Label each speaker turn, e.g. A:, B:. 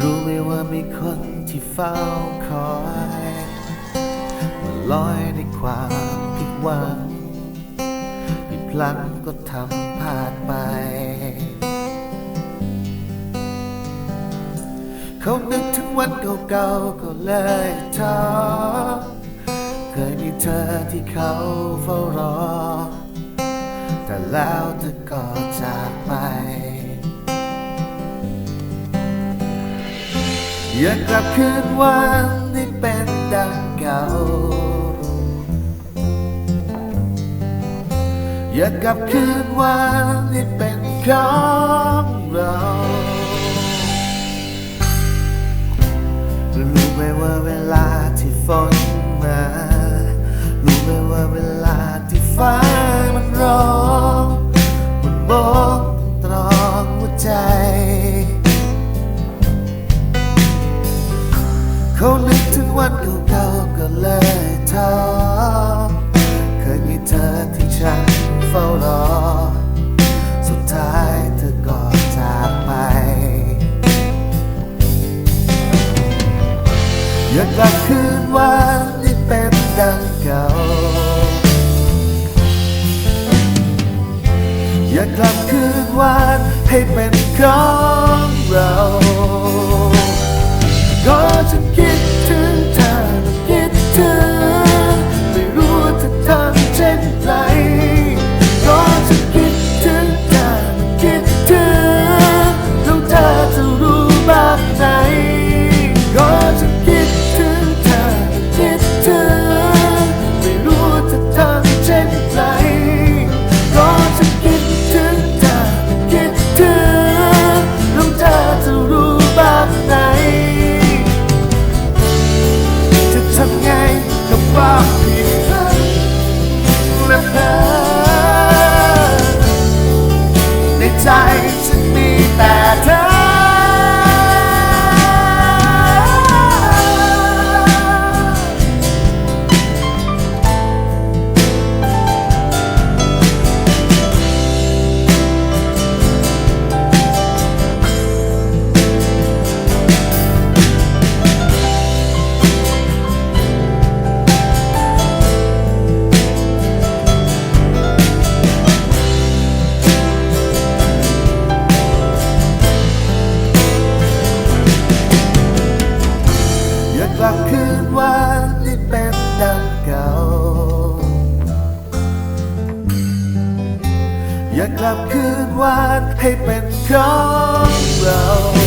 A: รู้ไหมว่ามีคนที่เฝ้าคอยมาลอยในความผิดหวังผิดพลั้งก็ทำพลาดไป เขานึกถึงวันเก่าๆก็เลยท้อเคยมีเธอที่เขาเฝ้ารอ แต่แล้วเธอก็จากไป อยากกลับคืนวันที่เป็นดังเก่า อยากกลับคืนวันที่เป็นของเรารู้ไหมว่าเวลาที่ฝนมา รู้ไหมว่าเวลาที่ฟ้า อยากกลับคืนวันที่เป็นดังเก่า อยากกลับคืนวันให้เป็นของเรา ความผิดพลาดและเธอในใจฉัน กลับคืนวันให้เป็นของเรา